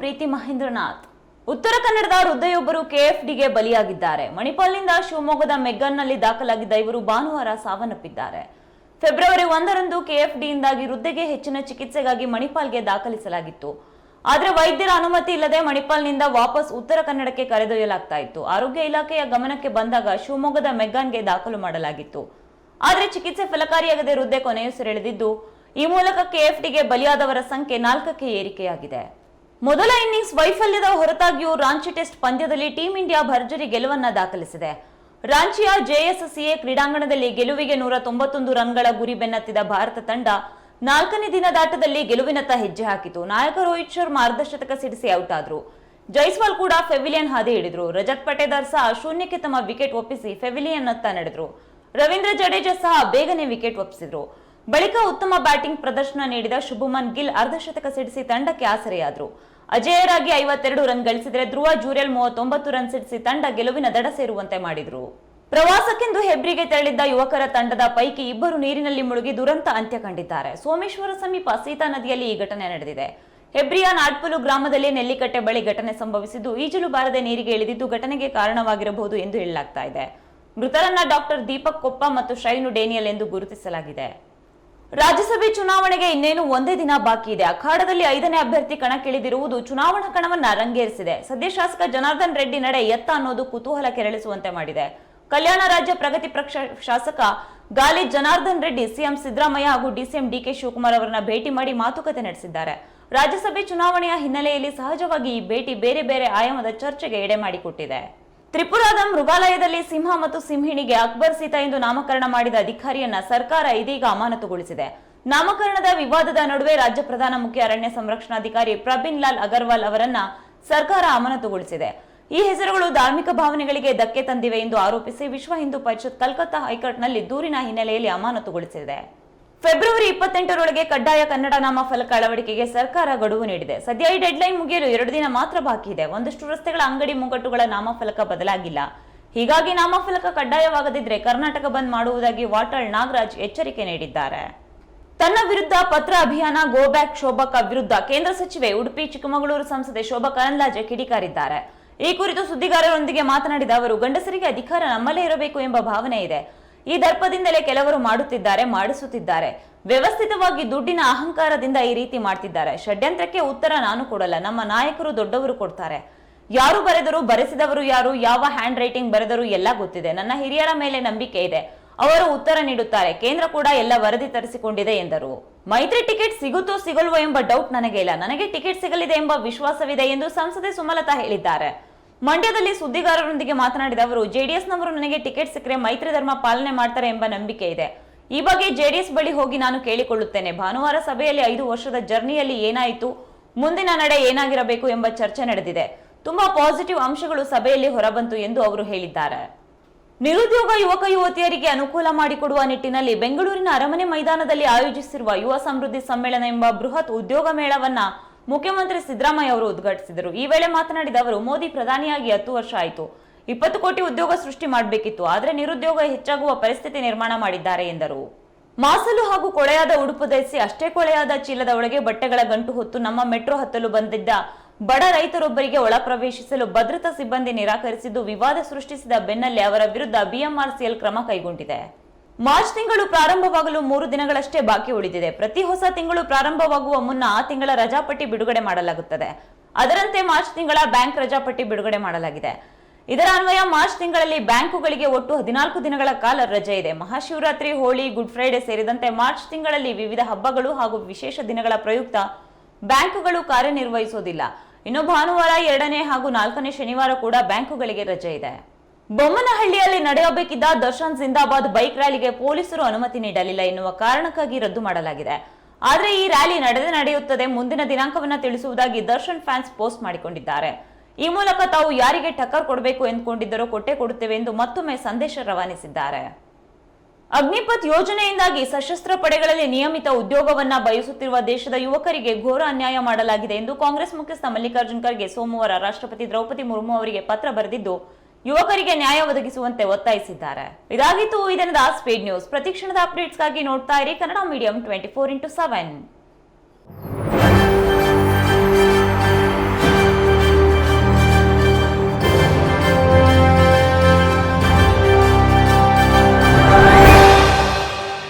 ಪ್ರೀತಿ ಮಹೇಂದ್ರನಾಥ್. ಉತ್ತರ ಕನ್ನಡದ ವೃದ್ಧೆಯೊಬ್ಬರು ಕೆಎಫ್ಡಿಗೆ ಬಲಿಯಾಗಿದ್ದಾರೆ. ಮಣಿಪಾಲ್ನಿಂದ ಶಿವಮೊಗ್ಗದ ಮೆಗ್ಗನ್ನಲ್ಲಿ ದಾಖಲಾಗಿದ್ದ ಇವರು ಭಾನುವಾರ ಸಾವನ್ನಪ್ಪಿದ್ದಾರೆ. ಫೆಬ್ರವರಿ ಒಂದರಂದು ಕೆಎಫ್ಡಿಯಿಂದಾಗಿ ವೃದ್ಧೆಗೆ ಹೆಚ್ಚಿನ ಚಿಕಿತ್ಸೆಗಾಗಿ ಮಣಿಪಾಲ್ಗೆ ದಾಖಲಿಸಲಾಗಿತ್ತು. ಆದರೆ ವೈದ್ಯರ ಅನುಮತಿ ಇಲ್ಲದೆ ಮಣಿಪಾಲ್ನಿಂದ ವಾಪಸ್ ಉತ್ತರ ಕನ್ನಡಕ್ಕೆ ಕರೆದೊಯ್ಯಲಾಗ್ತಾ ಇತ್ತು. ಆರೋಗ್ಯ ಇಲಾಖೆಯ ಗಮನಕ್ಕೆ ಬಂದಾಗ ಶಿವಮೊಗ್ಗದ ಮೆಗ್ಗಾನ್ಗೆ ದಾಖಲು ಮಾಡಲಾಗಿತ್ತು. ಆದರೆ ಚಿಕಿತ್ಸೆ ಫಲಕಾರಿಯಾಗದೆ ವೃದ್ಧೆ ಕೊನೆಯುಸಿರೆಳೆದಿದ್ದು, ಈ ಮೂಲಕ ಕೆಎಫ್ಡಿಗೆ ಬಲಿಯಾದವರ ಸಂಖ್ಯೆ ನಾಲ್ಕಕ್ಕೆ ಏರಿಕೆಯಾಗಿದೆ. ಮೊದಲ ಇನ್ನಿಂಗ್ಸ್ ವೈಫಲ್ಯದ ಹೊರತಾಗಿಯೂ ರಾಂಚಿ ಟೆಸ್ಟ್ ಪಂದ್ಯದಲ್ಲಿ ಟೀಂ ಇಂಡಿಯಾ ಭರ್ಜರಿ ಗೆಲುವನ್ನ ದಾಖಲಿಸಿದೆ. ರಾಂಚಿಯ ಜೆಎಸ್ಎಸ್ಸಿಎ ಕ್ರೀಡಾಂಗಣದಲ್ಲಿ ಗೆಲುವಿಗೆ ನೂರ ತೊಂಬತ್ತೊಂದು ರನ್ಗಳ ಗುರಿ ಬೆನ್ನತ್ತಿದ ಭಾರತ ತಂಡ ನಾಲ್ಕನೇ ದಿನದಾಟದಲ್ಲಿ ಗೆಲುವಿನತ್ತ ಹೆಜ್ಜೆ ಹಾಕಿತು. ನಾಯಕ ರೋಹಿತ್ ಶರ್ಮಾ ಅರ್ಧಶತಕ ಸಿಡಿಸಿ ಔಟ್ ಆದ್ರು ಜೈಸ್ವಾಲ್ ಕೂಡ ಫೆವಿಲಿಯನ್ ಹಾದಿ ಹಿಡಿದ್ರು. ರಜತ್ ಪಟೇದಾರ್ ಸಹ ಶೂನ್ಯಕ್ಕೆ ತಮ್ಮ ವಿಕೆಟ್ ಒಪ್ಪಿಸಿ ಫೆವಿಲಿಯನ್ ಅತ್ತ ನಡೆದ್ರು. ರವೀಂದ್ರ ಜಡೇಜಾ ಸಹ ಬೇಗನೆ ವಿಕೆಟ್ ಒಪ್ಪಿಸಿದ್ರು. ಬಳಿಕ ಉತ್ತಮ ಬ್ಯಾಟಿಂಗ್ ಪ್ರದರ್ಶನ ನೀಡಿದ ಶುಭಮನ್ ಗಿಲ್ ಅರ್ಧಶತಕ ಸಿಡಿಸಿ ತಂಡಕ್ಕೆ ಆಸರೆಯಾದರು. ಅಜೇಯರಾಗಿ ಐವತ್ತೆರಡು ರನ್ ಗಳಿಸಿದರೆ ಧ್ರುವ ಜೂರಿಯಲ್ ಮೂವತ್ತೊಂಬತ್ತು ರನ್ ಸಿಡಿಸಿ ತಂಡ ಗೆಲುವಿನ ದಡ ಸೇರುವಂತೆ ಮಾಡಿದರು. ಪ್ರವಾಸಕ್ಕೆಂದು ಹೆಬ್ರಿಗೆ ತೆರಳಿದ್ದ ಯುವಕರ ತಂಡದ ಪೈಕಿ ಇಬ್ಬರು ನೀರಿನಲ್ಲಿ ಮುಳುಗಿ ದುರಂತ ಅಂತ್ಯ ಕಂಡಿದ್ದಾರೆ. ಸೋಮೇಶ್ವರ ಸಮೀಪ ಸೀತಾ ನದಿಯಲ್ಲಿ ಈ ಘಟನೆ ನಡೆದಿದೆ. ಹೆಬ್ರಿಯ ನಾಡ್ಪುಲು ಗ್ರಾಮದಲ್ಲಿ ನೆಲ್ಲಿಕಟ್ಟೆ ಬಳಿ ಘಟನೆ ಸಂಭವಿಸಿದ್ದು, ಈಜಲು ಬಾರದೆ ನೀರಿಗೆ ಇಳಿದಿದ್ದು ಘಟನೆಗೆ ಕಾರಣವಾಗಿರಬಹುದು ಎಂದು ಹೇಳಲಾಗ್ತಾ ಇದೆ. ಮೃತರನ್ನ ಡಾಕ್ಟರ್ ದೀಪಕ್ ಕೊಪ್ಪ ಮತ್ತು ಶೈನು ಡೇನಿಯಲ್ ಎಂದು ಗುರುತಿಸಲಾಗಿದೆ. ರಾಜ್ಯಸಭೆ ಚುನಾವಣೆಗೆ ಇನ್ನೇನು ಒಂದೇ ದಿನ ಬಾಕಿ ಇದೆ. ಅಖಾಡದಲ್ಲಿ ಐದನೇ ಅಭ್ಯರ್ಥಿ ಕಣಕ್ಕಿಳಿದಿರುವುದು ಚುನಾವಣಾ ಕಣವನ್ನ ರಂಗೇರಿಸಿದೆ. ಸದ್ಯ ಶಾಸಕ ಜನಾರ್ದನ್ ರೆಡ್ಡಿ ನಡೆ ಎತ್ತ ಅನ್ನೋದು ಕುತೂಹಲ ಕೆರಳಿಸುವಂತೆ ಮಾಡಿದೆ. ಕಲ್ಯಾಣ ರಾಜ್ಯ ಪ್ರಗತಿ ಪಕ್ಷ ಶಾಸಕ ಗಾಲಿ ಜನಾರ್ದನ್ ರೆಡ್ಡಿ, ಸಿಎಂ ಸಿದ್ದರಾಮಯ್ಯ ಹಾಗೂ ಡಿಸಿಎಂ ಡಿಕೆ ಶಿವಕುಮಾರ್ ಅವರನ್ನ ಭೇಟಿ ಮಾಡಿ ಮಾತುಕತೆ ನಡೆಸಿದ್ದಾರೆ. ರಾಜ್ಯಸಭೆ ಚುನಾವಣೆಯ ಹಿನ್ನೆಲೆಯಲ್ಲಿ ಸಹಜವಾಗಿ ಈ ಭೇಟಿ ಬೇರೆ ಬೇರೆ ಆಯಾಮದ ಚರ್ಚೆಗೆ ಎಡೆ ಮಾಡಿಕೊಟ್ಟಿದೆ. ತ್ರಿಪುರಾದ ಮೃಗಾಲಯದಲ್ಲಿ ಸಿಂಹ ಮತ್ತು ಸಿಂಹಿಣಿಗೆ ಅಕ್ಬರ್ ಸೀತಾ ಎಂದು ನಾಮಕರಣ ಮಾಡಿದ ಅಧಿಕಾರಿಯನ್ನ ಸರ್ಕಾರ ಇದೀಗ ಅಮಾನತುಗೊಳಿಸಿದೆ. ನಾಮಕರಣದ ವಿವಾದದ ನಡುವೆ ರಾಜ್ಯ ಪ್ರಧಾನ ಮುಖ್ಯ ಅರಣ್ಯ ಸಂರಕ್ಷಣಾಧಿಕಾರಿ ಪ್ರಬಿನ್ ಲಾಲ್ ಅಗರ್ವಾಲ್ ಅವರನ್ನ ಸರ್ಕಾರ ಅಮಾನತುಗೊಳಿಸಿದೆ. ಈ ಹೆಸರುಗಳು ಧಾರ್ಮಿಕ ಭಾವನೆಗಳಿಗೆ ಧಕ್ಕೆ ತಂದಿವೆ ಎಂದು ಆರೋಪಿಸಿ ವಿಶ್ವ ಹಿಂದೂ ಪರಿಷತ್ ಕಲ್ಕತ್ತಾ ಹೈಕೋರ್ಟ್ನಲ್ಲಿ ದೂರಿನ ಹಿನ್ನೆಲೆಯಲ್ಲಿ ಅಮಾನತುಗೊಳಿಸಿದೆ. ಫೆಬ್ರವರಿ ಇಪ್ಪತ್ತೆಂಟರೊಳಗೆ ಕಡ್ಡಾಯ ಕನ್ನಡ ನಾಮ ಫಲಕ ಅಳವಡಿಕೆಗೆ ಸರ್ಕಾರ ಗಡುವು ನೀಡಿದೆ. ಸದ್ಯ ಈ ಡೆಡ್ಲೈನ್ ಮುಗಿಯಲು ಎರಡು ದಿನ ಮಾತ್ರ ಬಾಕಿ ಇದೆ. ಒಂದಷ್ಟು ರಸ್ತೆಗಳ ಅಂಗಡಿ ಮುಂಗಟ್ಟುಗಳ ನಾಮಫಲಕ ಬದಲಾಗಿಲ್ಲ. ಹೀಗಾಗಿ ನಾಮಫಲಕ ಕಡ್ಡಾಯವಾಗದಿದ್ರೆ ಕರ್ನಾಟಕ ಬಂದ್ ಮಾಡುವುದಾಗಿ ವಾಟಾಳ್ ನಾಗರಾಜ್ ಎಚ್ಚರಿಕೆ ನೀಡಿದ್ದಾರೆ. ತನ್ನ ವಿರುದ್ಧ ಪತ್ರ ಅಭಿಯಾನ ಗೋ ಬ್ಯಾಕ್ ವಿರುದ್ಧ ಕೇಂದ್ರ ಸಚಿವೆ ಉಡುಪಿ, ಚಿಕ್ಕಮಗಳೂರು ಸಂಸದೆ ಶೋಭಾ ಕರಂದ್ಲಾಜೆ ಕಿಡಿಕಾರಿದ್ದಾರೆ. ಈ ಕುರಿತು ಸುದ್ದಿಗಾರರೊಂದಿಗೆ ಮಾತನಾಡಿದ ಅವರು, ಗಂಡಸರಿಗೆ ಅಧಿಕಾರ ನಮ್ಮಲ್ಲೇ ಇರಬೇಕು ಎಂಬ ಭಾವನೆ ಇದೆ. ಈ ದರ್ಪದಿಂದಲೇ ಕೆಲವರು ಮಾಡುತ್ತಿದ್ದಾರೆ, ಮಾಡಿಸುತ್ತಿದ್ದಾರೆ. ವ್ಯವಸ್ಥಿತವಾಗಿ ದುಡ್ಡಿನ ಅಹಂಕಾರದಿಂದ ಈ ರೀತಿ ಮಾಡ್ತಿದ್ದಾರೆ. ಷಡ್ಯಂತ್ರಕ್ಕೆ ಉತ್ತರ ನಾನು ಕೊಡಲ್ಲ, ನಮ್ಮ ನಾಯಕರು ದೊಡ್ಡವರು ಕೊಡ್ತಾರೆ. ಯಾರು ಬರೆದರು, ಬರೆಸಿದವರು ಯಾರು, ಯಾವ ಹ್ಯಾಂಡ್ ರೈಟಿಂಗ್ ಬರೆದರು ಎಲ್ಲ ಗೊತ್ತಿದೆ. ನನ್ನ ಹಿರಿಯರ ಮೇಲೆ ನಂಬಿಕೆ ಇದೆ. ಅವರು ಉತ್ತರ ನೀಡುತ್ತಾರೆ. ಕೇಂದ್ರ ಕೂಡ ಎಲ್ಲ ವರದಿ ತರಿಸಿಕೊಂಡಿದೆ ಎಂದರು. ಮೈತ್ರಿ ಟಿಕೆಟ್ ಸಿಗುತ್ತೋ ಸಿಗಲ್ವೋ ಎಂಬ ಡೌಟ್ ನನಗೆ ಇಲ್ಲ. ನನಗೆ ಟಿಕೆಟ್ ಸಿಗಲಿದೆ ಎಂಬ ವಿಶ್ವಾಸವಿದೆ ಎಂದು ಸಂಸದೆ ಸುಮಲತಾ ಹೇಳಿದ್ದಾರೆ. ಮಂಡ್ಯದಲ್ಲಿ ಸುದ್ದಿಗಾರರೊಂದಿಗೆ ಮಾತನಾಡಿದ ಅವರು, ಜೆಡಿಎಸ್ನವರು ನನಗೆ ಟಿಕೆಟ್ ಸಿಕ್ಕರೆ ಮೈತ್ರಿ ಧರ್ಮ ಪಾಲನೆ ಮಾಡ್ತಾರೆ ಎಂಬ ನಂಬಿಕೆ ಇದೆ. ಈ ಬಗ್ಗೆ ಜೆಡಿಎಸ್ ಬಳಿ ಹೋಗಿ ನಾನು ಕೇಳಿಕೊಳ್ಳುತ್ತೇನೆ. ಭಾನುವಾರ ಸಭೆಯಲ್ಲಿ ಐದು ವರ್ಷದ ಜರ್ನಿಯಲ್ಲಿ ಏನಾಯಿತು, ಮುಂದಿನ ನಡೆ ಏನಾಗಿರಬೇಕು ಎಂಬ ಚರ್ಚೆ ನಡೆದಿದೆ. ತುಂಬಾ ಪಾಸಿಟಿವ್ ಅಂಶಗಳು ಸಭೆಯಲ್ಲಿ ಹೊರಬಂತು ಎಂದು ಅವರು ಹೇಳಿದ್ದಾರೆ. ನಿರುದ್ಯೋಗ ಯುವಕ ಯುವತಿಯರಿಗೆ ಅನುಕೂಲ ಮಾಡಿಕೊಡುವ ನಿಟ್ಟಿನಲ್ಲಿ ಬೆಂಗಳೂರಿನ ಅರಮನೆ ಮೈದಾನದಲ್ಲಿ ಆಯೋಜಿಸಿರುವ ಯುವ ಸಮೃದ್ಧಿ ಸಮ್ಮೇಳನ ಎಂಬ ಬೃಹತ್ ಉದ್ಯೋಗ ಮೇಳವನ್ನ ಮುಖ್ಯಮಂತ್ರಿ ಸಿದ್ದರಾಮಯ್ಯ ಅವರು ಉದ್ಘಾಟಿಸಿದರು. ಈ ವೇಳೆ ಮಾತನಾಡಿದ ಅವರು, ಮೋದಿ ಪ್ರಧಾನಿಯಾಗಿ ಹತ್ತು ವರ್ಷ ಆಯಿತು. ಇಪ್ಪತ್ತು ಕೋಟಿ ಉದ್ಯೋಗ ಸೃಷ್ಟಿ ಮಾಡಬೇಕಿತ್ತು. ಆದರೆ ನಿರುದ್ಯೋಗ ಹೆಚ್ಚಾಗುವ ಪರಿಸ್ಥಿತಿ ನಿರ್ಮಾಣ ಮಾಡಿದ್ದಾರೆ ಎಂದರು. ಮಾಸಲು ಹಾಗೂ ಕೊಳೆಯಾದ ಉಡುಪು ಧರಿಸಿ ಅಷ್ಟೇ ಕೊಳೆಯಾದ ಚೀಲದ ಒಳಗೆ ಬಟ್ಟೆಗಳ ಗಂಟು ಹೊತ್ತು ನಮ್ಮ ಮೆಟ್ರೋ ಹತ್ತಲು ಬಂದಿದ್ದ ಬಡ ರೈತರೊಬ್ಬರಿಗೆ ಒಳ ಪ್ರವೇಶಿಸಲು ಭದ್ರತಾ ಸಿಬ್ಬಂದಿ ನಿರಾಕರಿಸಿದ್ದು ವಿವಾದ ಸೃಷ್ಟಿಸಿದ ಬೆನ್ನಲ್ಲೇ ಅವರ ವಿರುದ್ಧ ಬಿಎಂಆರ್ಸಿಎಲ್ ಕ್ರಮ ಕೈಗೊಂಡಿದೆ. ಮಾರ್ಚ್ ತಿಂಗಳು ಪ್ರಾರಂಭವಾಗಲು ಮೂರು ದಿನಗಳಷ್ಟೇ ಬಾಕಿ ಉಳಿದಿದೆ. ಪ್ರತಿ ಹೊಸ ತಿಂಗಳು ಪ್ರಾರಂಭವಾಗುವ ಮುನ್ನ ಆ ತಿಂಗಳ ರಜಾಪಟ್ಟಿ ಬಿಡುಗಡೆ ಮಾಡಲಾಗುತ್ತದೆ. ಅದರಂತೆ ಮಾರ್ಚ್ ತಿಂಗಳ ಬ್ಯಾಂಕ್ ರಜಾಪಟ್ಟಿ ಬಿಡುಗಡೆ ಮಾಡಲಾಗಿದೆ. ಇದರ ಅನ್ವಯ ಮಾರ್ಚ್ ತಿಂಗಳಲ್ಲಿ ಬ್ಯಾಂಕುಗಳಿಗೆ ಒಟ್ಟು ಹದಿನಾಲ್ಕು ದಿನಗಳ ಕಾಲ ರಜೆ ಇದೆ. ಮಹಾಶಿವರಾತ್ರಿ, ಹೋಳಿ, ಗುಡ್ ಫ್ರೈಡೆ ಸೇರಿದಂತೆ ಮಾರ್ಚ್ ತಿಂಗಳಲ್ಲಿ ವಿವಿಧ ಹಬ್ಬಗಳು ಹಾಗೂ ವಿಶೇಷ ದಿನಗಳ ಪ್ರಯುಕ್ತ ಬ್ಯಾಂಕುಗಳು ಕಾರ್ಯನಿರ್ವಹಿಸುವುದಿಲ್ಲ ಇನ್ನು ಭಾನುವಾರ ಎರಡನೇ ಹಾಗೂ ನಾಲ್ಕನೇ ಶನಿವಾರ ಕೂಡ ಬ್ಯಾಂಕುಗಳಿಗೆ ರಜೆ ಇದೆ. ಬೊಮ್ಮನಹಳ್ಳಿಯಲ್ಲಿ ನಡೆಯಬೇಕಿದ್ದ ದರ್ಶನ್ ಜಿಂದಾಬಾದ್ ಬೈಕ್ ರ್ಯಾಲಿಗೆ ಪೊಲೀಸರು ಅನುಮತಿ ನೀಡಲಿಲ್ಲ ಎನ್ನುವ ಕಾರಣಕ್ಕಾಗಿ ರದ್ದು ಮಾಡಲಾಗಿದೆ. ಆದರೆ ಈ ರ್ಯಾಲಿ ನಡೆದೇ ನಡೆಯುತ್ತದೆ. ಮುಂದಿನ ದಿನಾಂಕವನ್ನು ತಿಳಿಸುವುದಾಗಿ ದರ್ಶನ್ ಫ್ಯಾನ್ಸ್ ಪೋಸ್ಟ್ ಮಾಡಿಕೊಂಡಿದ್ದಾರೆ. ಈ ಮೂಲಕ ತಾವು ಯಾರಿಗೆ ಟಕ್ಕರ್ ಕೊಡಬೇಕು ಎಂದುಕೊಂಡಿದ್ದರೋ ಕೊಟ್ಟೆ ಕೊಡುತ್ತೇವೆ ಎಂದು ಮತ್ತೊಮ್ಮೆ ಸಂದೇಶ ರವಾನಿಸಿದ್ದಾರೆ. ಅಗ್ನಿಪಥ್ ಯೋಜನೆಯಿಂದಾಗಿ ಸಶಸ್ತ್ರ ಪಡೆಗಳಲ್ಲಿ ನಿಯಮಿತ ಉದ್ಯೋಗವನ್ನ ಬಯಸುತ್ತಿರುವ ದೇಶದ ಯುವಕರಿಗೆ ಘೋರ ಅನ್ಯಾಯ ಮಾಡಲಾಗಿದೆ ಎಂದು ಕಾಂಗ್ರೆಸ್ ಮುಖ್ಯಸ್ಥ ಮಲ್ಲಿಕಾರ್ಜುನ್ ಖರ್ಗೆ ಸೋಮವಾರ ರಾಷ್ಟ್ರಪತಿ ದ್ರೌಪದಿ ಮುರ್ಮು ಅವರಿಗೆ ಪತ್ರ ಬರೆದಿದ್ದು ಯುವಕರಿಗೆ ನ್ಯಾಯ ಒದಗಿಸುವಂತೆ ಒತ್ತಾಯಿಸಿದ್ದಾರೆ. ಇದಾಗಿತ್ತು ಈ ದಿನದ ಸ್ಪೀಡ್ ನ್ಯೂಸ್. ಪ್ರತಿಕ್ಷಣದ ಅಪ್ಡೇಟ್ಸ್ಗಾಗಿ ನೋಡ್ತಾ ಇರಿ Kannada medium twenty four into seven